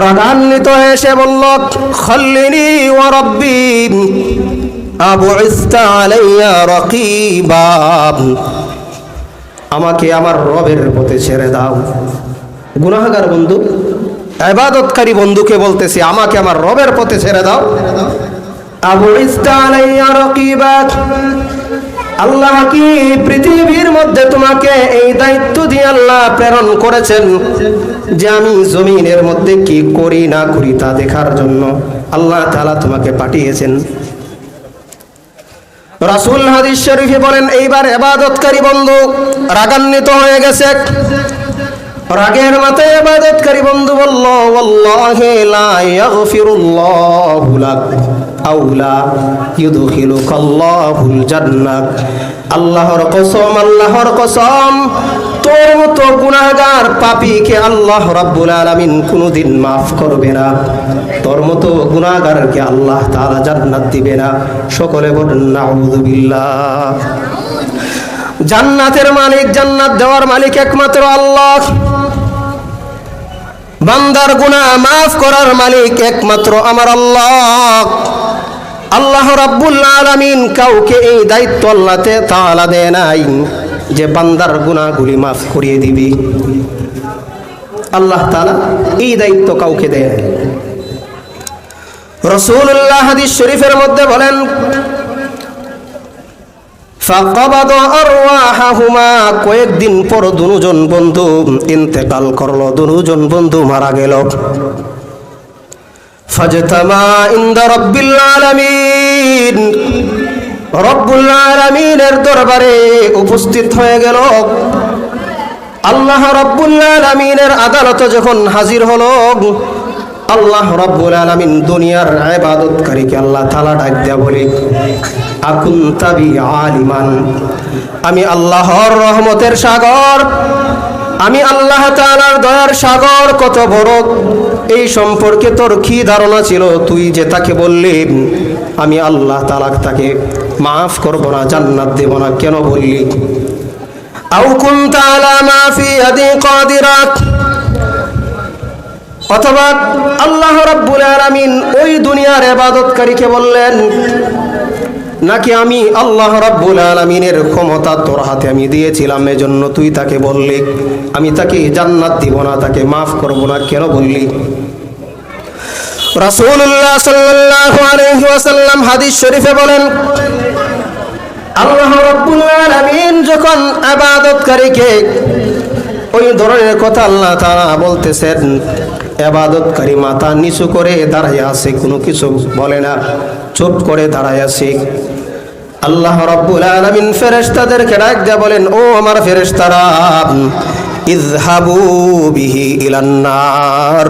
রাগান্বিত হয়ে সে বলল খল্লিনি ও রব্বি আবু আলাইয়া রকিবা। আমাকে আমার রবের পথে ছেড়ে দাও। গুনাহগার বন্ধু, ইবাদতকারী বন্ধুকে বলতেছি, আমাকে আমার রবের পথে ছেড়ে দাও। আবু ইস্তা আলাইয়া রকিবা। আল্লাহ কি পৃথিবীর মধ্যে তোমাকে এই দায়িত্ব দিয়ে আল্লাহ প্রেরণ করেছেন যে আমি জমিনের মধ্যে কি করি না করি তা দেখার জন্য আল্লাহ তাআলা তোমাকে পাঠিয়েছেন। রাসূল হাদিস শরীফে বলেন, এইবার এবাদতকারী বন্ধু রাগান্বিত হয়ে গেছে। রাগের মাথায় ইবাদতকারী বন্ধু বলল লা ইয়াগফিরুল্লাহু লাক। আল্লাহর কসম আল্লাহর কসম, তোর আল্লাহ কোনোদিন মাফ করবে না। তোর মতো আল্লাহ জান্নাত দিবে না। সকলে জান্নাতের মালিক, জান্নাত দেওয়ার মালিক একমাত্র আল্লাহ। বান্দার গুনাহ মাফ করার মালিক একমাত্র আমার আল্লাহ। আল্লাহ রাব্বুল আলামিন কাউকে এই দায়িত্ব আল্লাহতে তাআলা দেয় নাই যে বান্দার গুনাহগুলি মাফ করিয়ে দিবি। আল্লাহ তাআলা এই দায়িত্ব কাউকে দেয় রসুল্লাহ হাদিস শরীফের মধ্যে বলেন কয়েকদিন পর দুজন বন্ধু ইন্তেকাল করল, দুজন বন্ধু মারা গেল। ফাজতামা ইনদা রাব্বিল আলামিন। রব্বুল দরবারে উপস্থিত হয়ে গেল। আল্লাহ রব্বুল আলামিনের আদালতে যখন হাজির হলো, আল্লাহ রব্বুল আলামিন দুনিয়ার ইবাদতকারীকে আল্লাহ তাআলা ডাক দেয়া বলে, আকুন তাবি আলিমান। আমি আল্লাহর রহমতের সাগর, আমি আল্লাহ তাআলার দয়ার সাগর, কত বড় এই সম্পর্কে তোর কি ধারণা ছিল? তুই যে তাকে বললি, আমি আল্লাহ তালাক তাকে মাফ করব না, জান্নাত দেব না, কেন বললি? আলা মাফি আদি অথবা আল্লাহ রাব্বুল আলামিন ওই দুনিয়ার এবাদতকারীকে বললেন নাকি আমি আল্লাহ রাব্বুল আলামিনের ক্ষমতা তোর হাতে আমি দিয়েছিলাম? এজন্য তুই তাকে বললি, আমি তাকে জান্নাত দিব না, তাকে মাফ করব না, কেন বললি? রাসূলুল্লাহ সাল্লাল্লাহু আলাইহি ওয়াসাল্লাম হাদিস শরীফে বলেন, আল্লাহ রাব্বুল আলামিন যখন ইবাদতকারীকে ওই ধরনের কথা আল্লাহ তাআলা বলতেছেন এবাদতকারী মাথা নিচু করে দাঁড়ায় আছে, কোনো কিছু বলে না। চুপ করে দাঁড়ায় আছে। আল্লাহ রব্বুল আলামিন ফেরেশতাদেরকে ডাক দিয়ে বলেন, ও আমার ফেরেশতারা, ইযহাবু বিহি ইলান্নার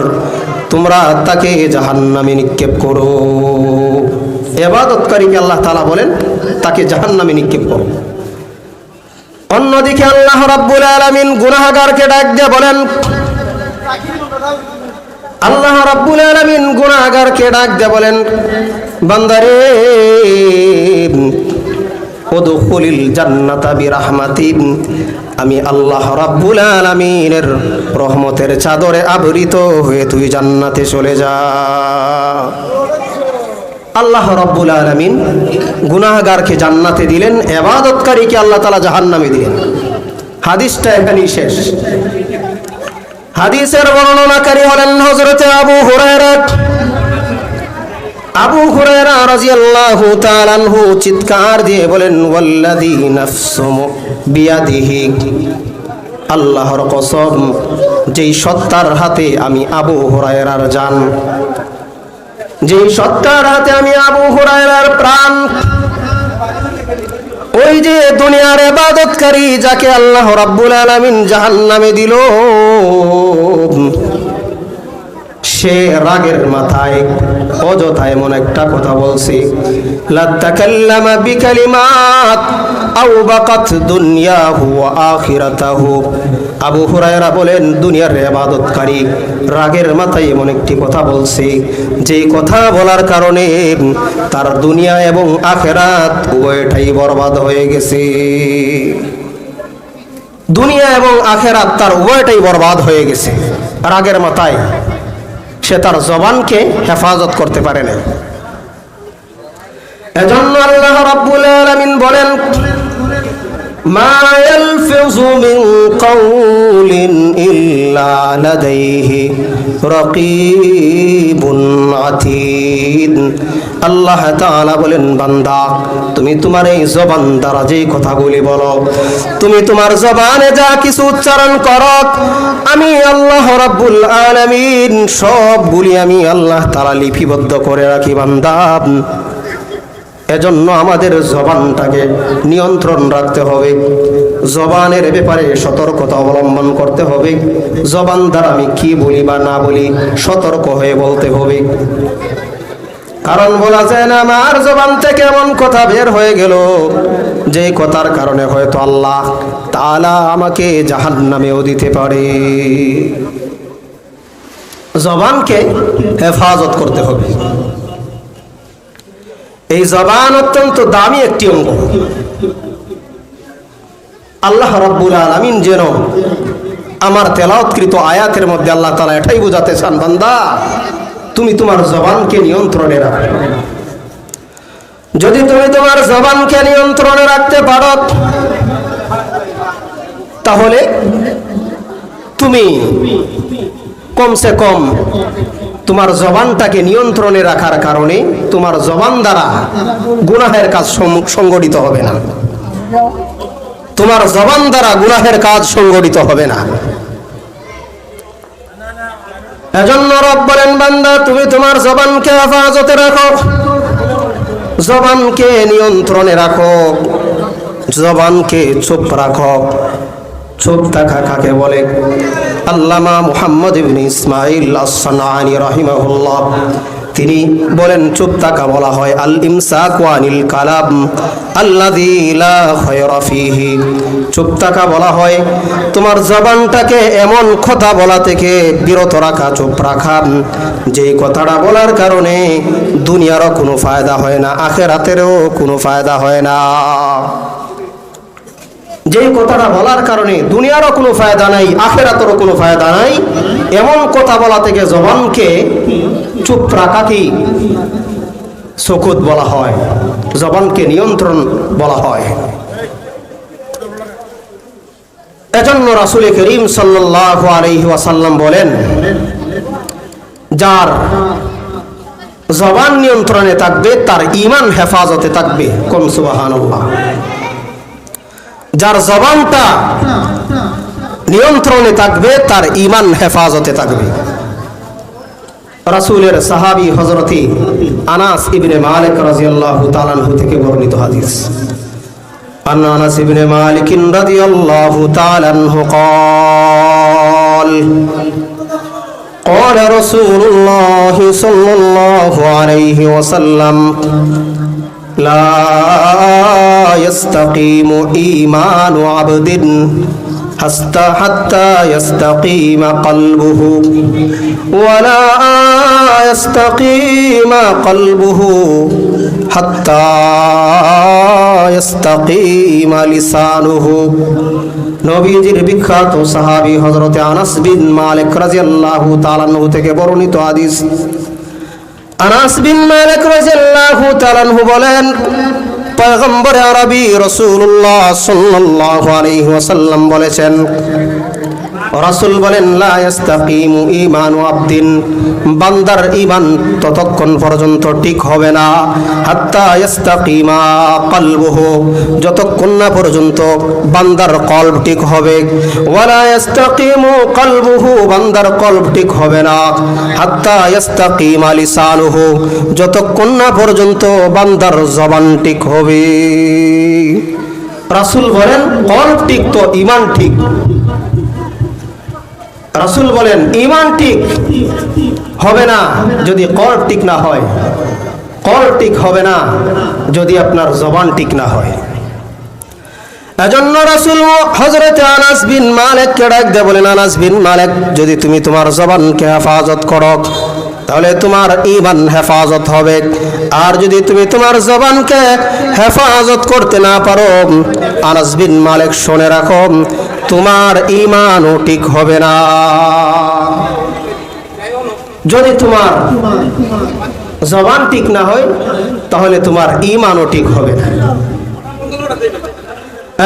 তোমরা তাকে জাহান্নামে নিক্ষেপ করো। এবাদতকারীকে আল্লাহ তাআলা বলেন, তাকে জাহান্নামে নিক্ষেপ করো। অন্যদিকে আল্লাহ রাব্বুল আলামিন গুনাহগারকে ডাক দিয়ে বলেন আল্লাহ রাব্বুল আলামিন গুনাহগারকে ডাক দিয়ে বলেন, বান্দারে ওদখুলিল জান্নাতা বিরাহমাতি আমি আল্লাহ রাব্বুল আলামিনের রহমতের চাদরে আবৃত হয়ে তুই জান্নাতে চলে যা। আল্লাহ রব্বুল আলমিন গুনাহগারকে জান্নাতে দিলেন, এবাদতকারীকে আল্লাহ তালা জাহান্নামে দিলেন। হাদিসটা এখানেই শেষ। হাদিসের বর্ণনাকারী হলেন হজরতে আবু হুরায়রা। আবু হুরায়রা রাদিয়াল্লাহু তাআলা আনহু চিৎকার দিয়ে বলেন, ওয়াল্লাযী নাফসু বিয়াদিহি, আল্লাহর কসম, যেই সত্তার হাতে আমি আবু হুরায়রার জান, যেই সত্তার হাতে আমি আবু হুরায়রার প্রাণ ওই যে দুনিয়ার এবাদতকারী যাকে আল্লাহ রাব্বুল আলামিন জাহান্নামে দিল সে রাগের মাথায় অযথা এমন একটা কথা বলছে। লাতাকাল্লামা বিকালিমাত আও বাকাত দুনিয়াহু ওয়া আখিরাতাহু। আবু হুরায়রা বলেন, দুনিয়ার ইবাদতকারী রাগের মাথায় এমন একটি কথা বলছে। যেই কথা বলার কারণে তার দুনিয়া এবং আখেরাত উভয়টাই বরবাদ হয়ে গেছে। দুনিয়া এবং আখেরাত তার উভয়টাই বরবাদ হয়ে গেছে। রাগের মাথায় সে তার জবানকে হেফাজত করতে পারে না এজন্য আল্লাহ রাব্বুল আলামিন বলেন মা ইয়ালফিযু মিন কাউলিন ইল্লা লাদাইহি রাকীবুন আতীদ আল্লাহ তাআলা বলেন, বান্দা, তুমি তোমার এই জবান দ্বারা যেই কথাগুলি বলো, তুমি তোমার জবানে যা কিছু উচ্চারণ করো, আমি আল্লাহ রাব্বুল আলামিন সবগুলি আমি আল্লাহ তাআলা লিপিবদ্ধ করে রাখি, বান্দা। এজন্য আমাদের জবানটাকে নিয়ন্ত্রণ রাখতে হবে। জবানের ব্যাপারে সতর্কতা অবলম্বন করতে হবে। জবান দ্বারা আমি কি বলি বা না বলি সতর্ক হয়ে বলতে হবে। কারণ বলা যায় না, আমার জবান থেকে এমন কথা বের হয়ে গেল। যে কথার কারণে হয়তো আল্লাহ তালা আমাকে জাহান নামেও দিতে পারে। জবানকে হেফাজত করতে হবে। এই জবান অত্যন্ত দামি একটি অঙ্গ। আল্লাহ রব্বুল আলমিন যেন আমার তেলাওৎকৃত আয়াতের মধ্যে আল্লাহ তালা এটাই বোঝাতে চান, বান্দা, তুমি তোমার জবানকে নিয়ন্ত্রণে রাখো। যদি তুমি তোমার জবানকে নিয়ন্ত্রণে রাখতে পারো, তাহলে তুমি কমসে কম তোমার জবানটাকে নিয়ন্ত্রণে রাখার কারণে তোমার জবান দ্বারা গুনাহের কাজ সংগঠিত হবে না। তোমার জবান দ্বারা গুনাহের কাজ সংগঠিত হবে না। এজন্য রব বলেন, বান্দা, তুমি তোমার জবানকে হেফাজতে রাখো। জবানকে নিয়ন্ত্রণে রাখো। জবানকে চুপ রাখো। চুপ থাকা কাকে বলে? আল্লামা মুহাম্মদ ইবনে ইসমাইল রাহিমাহুল্লাহ। তিনি বলেন, চুপ থাকা বলা হয় আল ইমসাক ওয়ানিল কালাম আল্লাযী লা খায়রা ফীহি। চুপ থাকা বলা হয় তোমার জবানটাকে এমন কথা বলা থেকে বিরত রাখা, চুপ রাখা। যেই কথাটা বলার কারণে দুনিয়ারও কোনো ফায়দা হয় না, আখেরাতেরও কোনো ফায়দা হয় না। যেই কথাটা বলার কারণে দুনিয়ারও কোনো ফায়দা নাই, আখেরাতেরও কোনো ফায়দা নাই, এমন কথা বলা থেকে জবানকে চুপ রাখাকেই সকুত বলা হয়, জবানকে নিয়ন্ত্রণ বলা হয়। এজন্য রাসুল করিম সাল্লাহ আলহি ওয়াসাল্লাম বলেন, যার জবান নিয়ন্ত্রণে থাকবে, তার ইমান হেফাজতে থাকবে, কোন সুবাহান্লাহ যার জবানটা নিয়ন্ত্রণে থাকবে তার ইমান হেফাজতে থাকবে রাসূলের সাহাবী হযরতি আনাস ইবনে মালিক রাদিয়াল্লাহু তাআলা আনহু থেকে বর্ণিত হাদিস عن انس بن مالك رضي الله تعالى عنه قال قال رسول الله صلى الله عليه وسلم لا يستقيم إيمان عبد حتى حتى يستقيم قلبه ولا يستقيم قلبه حتى يستقيم لسانه নবীজির বিখ্যাত সাহাবী হযরতে আনাস বিন মালিক রাদিয়াল্লাহু তাআলা আনহু থেকে বর্ণিত হাদিস আনাস বিন মালিক রাদিয়াল্লাহু তাআলা বলেন পয়গম্বর আরবী রাসূলুল্লাহ সাল্লাল্লাহু আলাইহি ওয়াসাল্লাম বলেছেন রাসূল বলেন, লা ইস্তাকিমু ঈমানু আবদিন। বান্দার ইমান ততক্ষণ পর্যন্ত ঠিক হবে না। হাত্তা ইস্তাকিমা কলবুহু, যতক্ষণ না পর্যন্ত বান্দার কলব ঠিক হবে। ওয়ালা ইস্তাকিমু কলবুহু, বান্দার কলব ঠিক হবে না। হাত্তা ইস্তাকিমা লিসানুহু, যতক্ষণ না পর্যন্ত বান্দার জবান ঠিক হবে। রাসূল বলেন, কলব ঠিক তো ইমান ঠিক। রাসূল বলেন ইমান ঠিক, হবে না যদি কর ঠিক না হয়। কর ঠিক হবে না যদি আপনার জবান ঠিক না হয়। এজন্য রাসূল হযরত আনাস বিন মালিককে ডাক দিয়ে বলেন, আনাস বিন মালিক, যদি তুমি তোমার জবানকে হেফাজত করো, তাহলে তোমার ঈমান হেফাজত হবে। আর যদি তুমি তোমার জবানকে হেফাজত করতে না পারো, আনাস বিন মালিক শুনে রাখো তোমার ঈমানও ঠিক হবে না। যদি তোমার জবান ঠিক না হয়, তাহলে তোমার ইমানও ঠিক হবে না।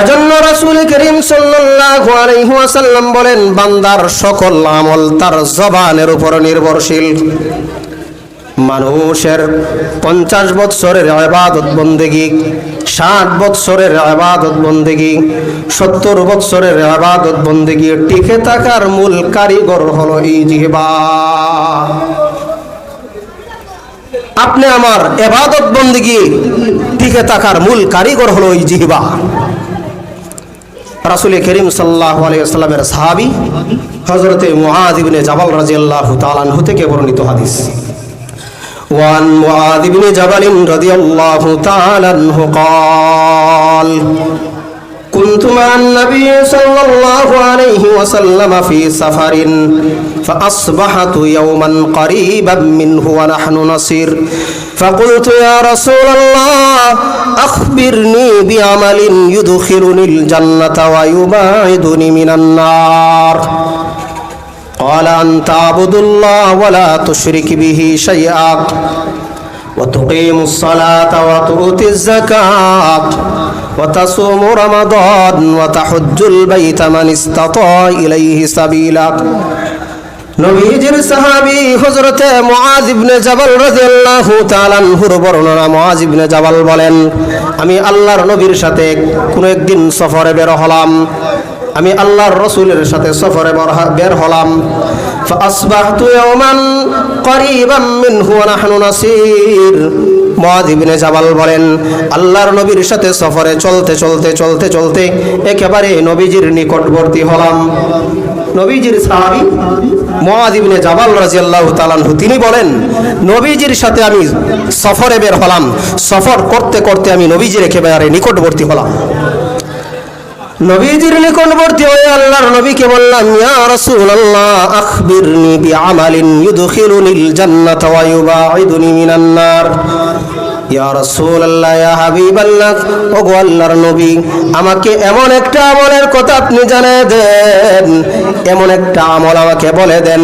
এজন্য রাসূল করিম সাল্লাল্লাহু আলাইহি বলেন, বান্দার সকল আমল তার জবানের উপর নির্ভরশীল। মানুষের পঞ্চাশ বৎসরের আবাদত বন্দেগি ষাট বৎসরের আবাদত বন্দেগি, সত্তর বৎসরের আবাদত বন্দেগি, টিকে থাকার মূল কারিগর হলো এই জিহবা। আপনি আমার এবাদত বন্দিগি, টিকে থাকার মূল কারিগর হলো এই জিহবা। রাসুল করিম সাল্লাহ আলাইসাল্লামের সাহাবি হজরতে মুআদ ইবনে জাবাল রাজিয়াল্লাহু তাআলাহু থেকে বর্ণিত হাদিস। وعن معاذ بن جبل رضي الله تعالى عنه قال كنت مع النبي صلى الله عليه وسلم في سفر فأصبحت يوما قريبا منه ونحن نصير فقلت يا رسول الله أخبرني بعمل يدخلني الجنة ويباعدني من النار قال أن تعبد الله ولا تشرك به شيئا وتقيم الصلاة وتؤتي الزكاة وتصوم رمضان وتحج البيت من استطاع إليه سبيلا নবীজির সাহাবী হযরতে মুআজ ইবনে জাবাল রাদিয়াল্লাহু তাআলা আনহুর বর্ণনা মুআজ ইবনে জাবাল বলেন আমি আল্লাহর নবীর সাথে কোন একদিন সফরে বের হলাম আমি আল্লাহর রসুলের সাথে সফরে বর- বের হলাম فأصبحت يوما قريبا منه ونحن نسير মুআজ ইবনে জাবাল বলেন আল্লাহর নবীর সাথে সফরে চলতে চলতে চলতে চলতে একেবারে নবীজির নিকটবর্তী হলাম নবীজির সাহাবী মুআজ ইবনে জাবাল রাদিয়াল্লাহু তাআলা আনহু তিনি বলেন নবীজির সাথে আমি সফরে বের হলাম সফর করতে করতে আমি নবীজির একেবারে নিকটবর্তী হলাম নবীজির নিকটবর্তী হয়ে আল্লাহর নবীকে বললাম, ইয়া রাসূলুল্লাহ, আখবিরনি বিআমালিন ইউদখিলুনিল জান্নাতা ওয়া ইউবাঈদুনি মিনান নার। ইয়া রাসূলুল্লাহ, ইয়া হাবিবাল্লাহ, ওগো আল্লাহর নবী, আমাকে এমন একটা আমলের কথা আপনি জানিয়ে দেন, এমন একটা আমল আমাকে বলে দেন,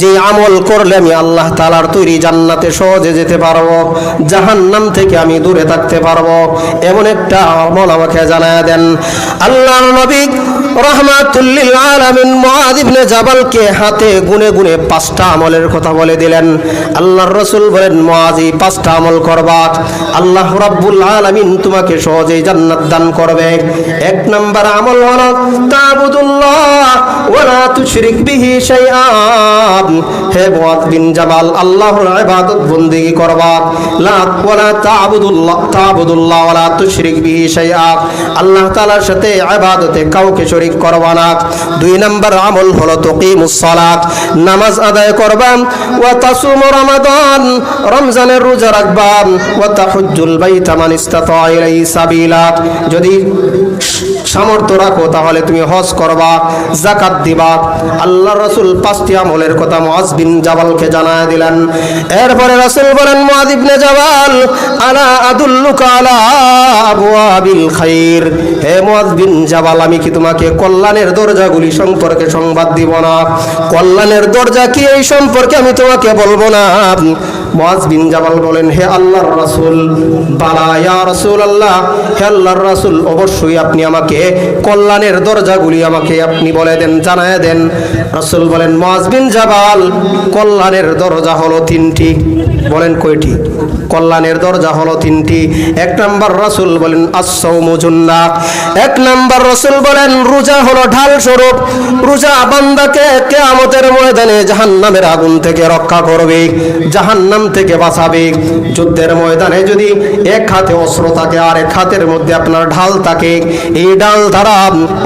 যে আমল করলে আমি আল্লাহ তাআলার তৈরি জান্নাতে সহজে যেতে পারব, জাহান্নাম থেকে আমি দূরে থাকতে পারব, এমন একটা আমল আমাকে জানায় দেন। আল্লাহর নবী রহমাতুল্লিল আলামিন মুআদ ইবনে জাবালকে হাতে গুনে গুনে পাঁচটা আমলের কথা বলে দিলেন। আল্লাহর রাসূল বলেন মুআজ পাঁচটা আমল করবা। আল্লাহ রাব্বুল আলামিন তোমাকে সহজেই জান্নাত দান করবে। এক নাম্বার আমল হলো, তাবুদুল্লাহ ওয়া লা তুশরিক বিহি শাইআ হে মুআদ বিন জাবাল, আল্লাহর ইবাদত বন্দেগী করবা। লা ওয়া লা তাবুদুল্লাহ তাবুদুল্লাহ ওয়া লা তুশরিক বিহি শাইআ আল্লাহ তাআলার সাথে ইবাদতে কাউকে শরীক করবা না দুই নাম্বার আমল হলো তুকিমুস সালাত। নামাজ আদায় করবা ওয়া তাসুমু রমাদান। রমজানের রোজা রাখবা ওয়া তাহুজ্জুল বাইতা মান ইসতাতা ইলাইহি সাবিলা। যদি সামর্থ্য রাখো তাহলে তুমি হজ করবা জাকাত দিবা। আল্লাহ রাসূল পাঁচটি আমলের কথা মুআজ বিন জাবালকে জানায় দিলেন। এরপরে রাসূল বলেন, মুআজ ইবনে জাবাল, আলা আদুল্লুকা আলা আবওয়াবিল খাইর। হে মুআজ বিন জাবাল, আমি কি তোমাকে কল্যাণের দরজাগুলি সম্পর্কে সংবাদ দিব না। কল্যাণের দরজা কি এই সম্পর্কে আমি তোমাকে বলব না? মুআজ বিন জাবাল বলেন, হে আল্লাহর রাসূল, বালা, ইয়া রাসূলুল্লাহ, হে আল্লাহর রাসূল, অবশ্যই আপনি আমাকে কল্যাণের দরজাগুলি আমাকে আপনি বলে দেন, জানায় দেন। রাসূল বলেন মুআজ বিন জাবাল, কল্যাণের দরজা হলো তিনটি। বলেন, কয়টি? কল্যাণের দরজা হলো তিনটি। এক নাম্বার রাসূল বলেন, আস-সাওমু জুন্নাহ এক নাম্বার রাসূল বলেন, রোজা হলো ঢাল স্বরূপ। রোজা বান্দাকে কিয়ামতের ময়দানে জাহান্নামের আগুন থেকে রক্ষা করবে। জাহান্নাম থেকে বাঁচাবে। যুদ্ধের ময়দানে যদি এক হাতে অস্ত্র থাকে আর এক হাতের মধ্যে আপনার ঢাল থাকে, এই ডাল দ্বারা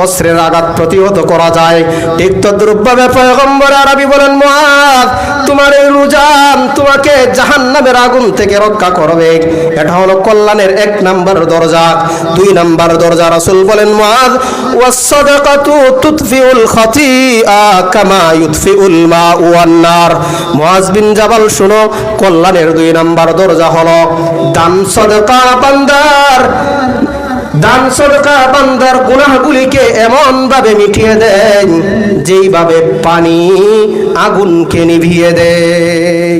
অস্ত্রের আঘাত প্রতিহত করা যায়। ঠিক তদ্রুপভাবে পয়গম্বর আরবি বলেন মুআদ তোমার এই রোজা তোমাকে জাহান্নামের আগুন থেকে রক্ষা করবে। এটা হলো কল্যাণের এক নাম্বার দরজা। দুই নাম্বার দরজা রাসূল বলেন মুআদ ওয়াস-সাদাকাতু তুতফিউল খাতিআ কামা ইউতফিউল মাউ ওয়ান নার মুআজ বিন জাবাল, শুনো কল্যাণের দুই নাম্বার দরজা হলো, দান সদকা বান্দার, দান সদকা বান্দার গুনাহগুলিকে এমন ভাবে মিটিয়ে দেয় যেইভাবে পানি আগুনকে নিভিয়ে দেয়।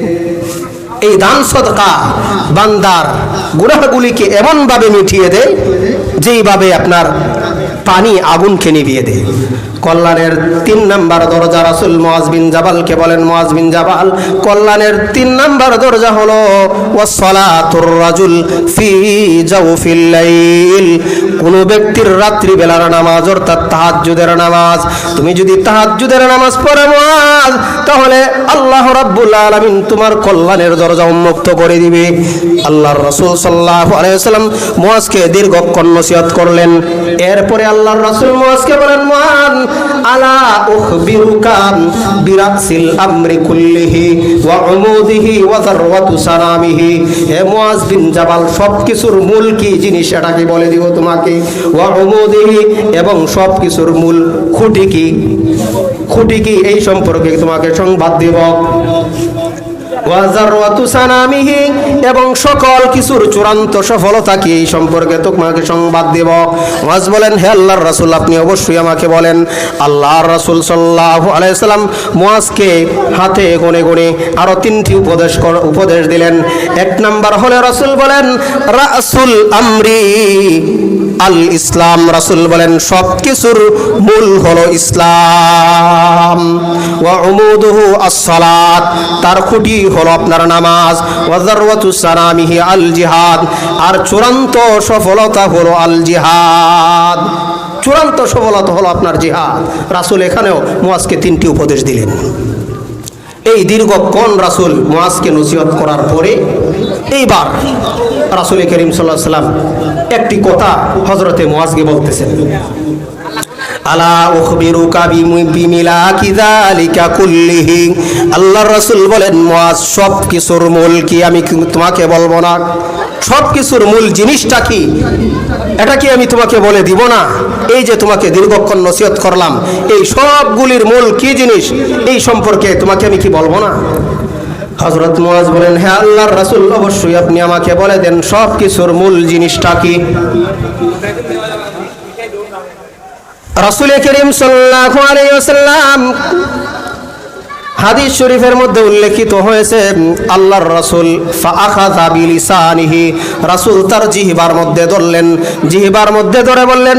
এই দান সদকা বান্দার গুনাহগুলিকে এমন ভাবে মিটিয়ে দেয়, যেইভাবে আপনার পানি আগুনকে নিভিয়ে দেয়। কল্যাণের তিন নাম্বার দরজা রাসুল মোয়াজ বিন জাবালকে বলেন মোয়াজবিন জাবাল, কল্যাণের তিন নাম্বার দরজা হলো, ওয়াসসালাতুর রাজুল ফি জাউফিল লাইল। কোন ব্যক্তির রাত্রি বেলার নামাজ, অর্থাৎ তাহাজ্জুদের নামাজ। তুমি যদি তাহাজ্জুদের নামাজ পড়ে মোয়াজ তাহলে আল্লাহ রাব্বুল আলামিন তোমার কল্যাণের দরজা উন্মুক্ত করে দিবে। আল্লাহর রাসূল সাল্লাল্লাহু আলাইহি মুয়াজকে দীর্ঘক্ষণ নসিহত করলেন। এরপরে আল্লাহর রাসূল মুয়াজকে বলেন মুয়াজ আলা উখবিরুকা বিরাসিল আমরি কুল্লিহি ওয়া উমুদিহি ওয়া হে মুয়াজ বিন জাবাল মূল কি জিনিস এটা কি বলে দিব তোমাকে। এবং সবকিছুর মূল খুঁটি কি? খুঁটি কি? এই সম্পর্কে তোমাকে সংবাদ দিব। এবং সকল কিছুর চূড়ান্ত সফলতা কি এই সম্পর্কে তোমাকে সংবাদ দেব। ওয়াজ বলেন, হে আল্লাহর রাসূল, আপনি অবশ্যই আমাকে বলেন, আল্লাহর রাসূল সাল্লাল্লাহু আলাইহি সাল্লাম মুয়াজকে হাতে গনে গনে আরও তিনটি উপদেশ উপদেশ দিলেন। এক নাম্বার হলে, রাসূল বলেন, রাসূল আমরি আল ইসলাম রাসূল বলেন সব কিছুর মূল হলো ইসলাম। ওয়া উমুদুহু আস-সালাত। তার খুঁটি হলো আপনার নামাজ। ওয়া আল জিহাদ আর চূড়ান্ত সফলতা হলো আল জিহাদ চূড়ান্ত সফলতা হলো আপনার জিহাদ। রাসূল এখানেও মুয়াজকে তিনটি উপদেশ দিলেন। এই দীর্ঘক্ষণ রাসূল মুয়াজকে নসিহত করার পরে এইবার রাসূল করিম আলাইহি সাল্লাম একটি কথা হজরতে মুয়াজকে বলতেছেন। আলা যালিকা কুল্লিহি। আল্লাহর রাসূল বলেন সব কিছুর মূল কি? আমি তোমাকে বলব না? সব কিছুর মূল জিনিসটা কি? এটা কি আমি তোমাকে বলে দিব না? এই যে তোমাকে দীর্ঘক্ষণ নসিহত করলাম, এই সবগুলির মূল কি জিনিস? এই সম্পর্কে তোমাকে আমি কি বলব না? হজরত মুয়াজ বলেন হ্যাঁ আল্লাহর রাসূল, অবশ্যই আপনি আমাকে বলে দেন সব কিছুর মূল জিনিসটা কি? রাসূল করিম সাল্লাহ আলাইসাল্লাম হাদিস শরীফের মধ্যে উল্লেখিত হয়েছে, আল্লাহর রাসূল রাসুল রাসূল তার জিহিবার মধ্যে ধরলেন। জিহিবার মধ্যে ধরে বললেন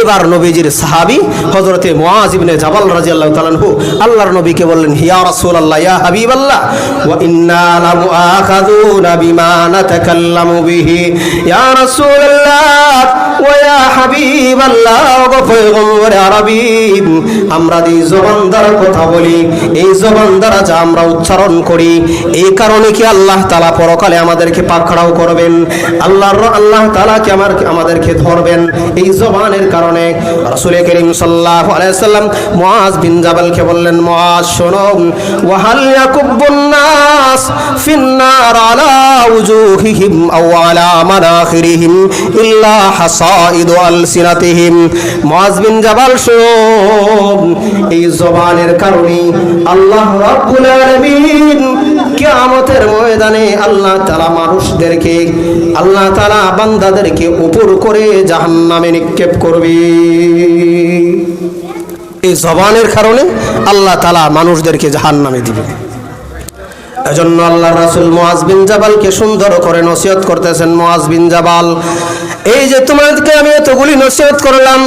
এবার নবীজির সাহাবি হজরতে মুআজ ইবনে জাবাল রাদিয়াল্লাহু আল্লাহ আনহু আল্লাহর নবীকে বললেন, হিয়া রাসূলুল্লাহ, ইয়া হাবিবাল্লাহ, ওয়া ইন্না লামুআখাযুনা বিমা নাতাকাল্লামু বিহি। ইয়া রাসূলুল্লাহ আরবি আমরা এই জবান দ্বারা কথা বলি, এই জবান দ্বারা যা আমরা উচ্চারণ করি, এই কারণে কি আল্লাহ তাআলা পরকালে আমাদেরকে পাকড়াও করবেন? আল্লাহর আল্লাহ তাআলা কি আমার আমাদেরকে ধরবেন? এই জবানের কারণে রাসূল করিম সাল্লাল্লাহু আলাইহি সাল্লাম মুআজ বিন জাবালকে বললেন, মুআজ, শোনো, ওয়াহাল ইয়াকুবুন নাস ফিন্নার আলা উজুহিহিম আও মানাখিরিহিম ইল্লা হাসাইদু আলসিনাতিহিম। মুআজ বিন জাবাল শোনো, এই জবানের কারণে আল্লাহ রাব্বুল আলামিন কিয়ামতের ময়দানে আল্লাহ তাআলা মানুষদেরকে, আল্লাহ তাআলা বান্দাদেরকে উপর করে জাহান্নামে নিক্ষেপ করবে। এই জবানের কারণে আল্লাহ তাআলা মানুষদেরকে জাহান্নামে দিবে। এজন্য আল্লাহ রাসূল মুআজ বিন জাবালকে সুন্দর করে নসিহত করতেছেন মুআজ বিন জাবাল। এই যে তোমাদেরকে আমি এতগুলি নসিহত করলাম,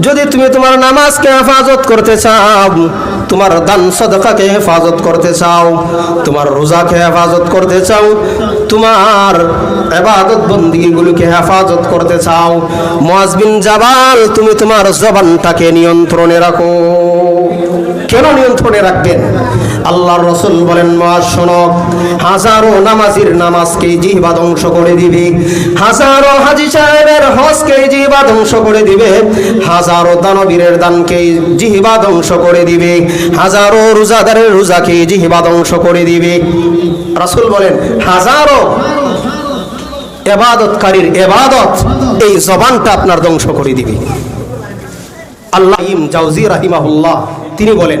যদি তুমি তোমার নামাজকে হেফাজত করতে চাও, তোমার দান সদকাকে হেফাজত করতে চাও, তোমার রোজাকে হেফাজত করতে চাও, তোমার এবাদত বন্দিগুলোকে হেফাজত করতে চাও মুআজ বিন জাবাল, তুমি তোমার জবানটাকে নিয়ন্ত্রণে রাখো। কেন নিয়ন্ত্রণে রাখবেন? আল্লাহর রসুল বলেন, মা, শোনো, হাজারো নামাজির নামাজকে জিহবা ধ্বংস করে দিবে। হাজারো হাজি সাহেবের হজকে জিহবা ধ্বংস করে দিবে। হাজারো দানবীরের দানকে জিহবা ধ্বংস করে দিবে। হাজারো রোজাদারের রোজাকে জিহবা ধ্বংস করে দিবে। রাসূল বলেন, হাজারো এবাদতকারীর এবাদত এই জবানটা আপনার ধ্বংস করে দিবে। আল্লাহ জাউজি রাহিমাহুল্লাহ, তিনি বলেন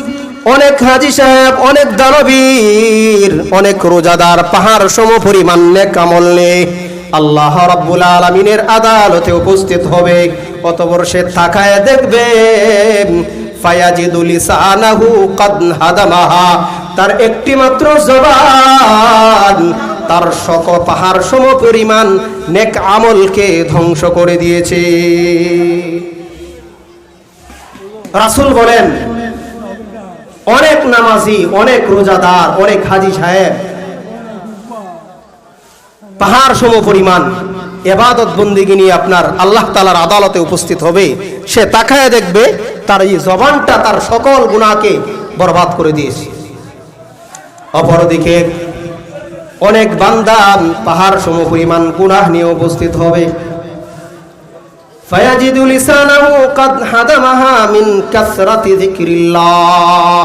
অনেক হাজি সাহেব, অনেক দানবীর, অনেক রোজাদার, পাহাড় সম পরিমাণ নেক আমল নিয়ে আল্লাহ রাব্বুল আলামিনের আদালতে উপস্থিত হবে। অতপর সে তাকায় দেখবে হাদামাহা। তার একটি মাত্র জবান, তার শক পাহাড় সম পরিমাণ নেক আমলকে ধ্বংস করে দিয়েছে। রাসূল বলেন অনেক নামাজি, অনেক রোজাদার, অনেক হাজি সাহেব। পাহাড় সম পরিমাণ এবাদত বন্দিগি নিয়ে আপনার আল্লাহ তালার আদালতে উপস্থিত হবে। সে তাকায় দেখবে তার এই জবানটা তার সকল গুণাকে বরবাদ করে দিয়েছে। অপরদিকে অনেক বান্দা পাহাড় সম পরিমাণ গুনাহ নিয়ে উপস্থিত হবে। فيجد لسانه قد هدمها من كثرة ذكر الله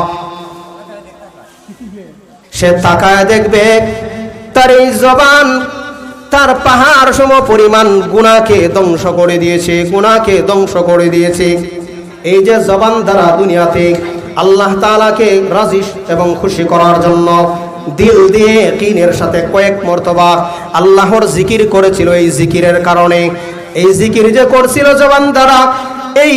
সে তাকায় দেখবে তার এই জবান তার পাহাড় সম পরিমাণ গুণাকে ধ্বংস করে দিয়েছে গুণাকে ধ্বংস করে দিয়েছে এই যে জবান দ্বারা দুনিয়াতে আল্লাহ তাআলাকে রাজি এবং খুশি করার জন্য দিল দিয়ে কিনের সাথে কয়েক মর্তবা আল্লাহর জিকির করেছিল এই জিকিরের কারণে এই জিকির যে করছিল জবান দ্বারা এই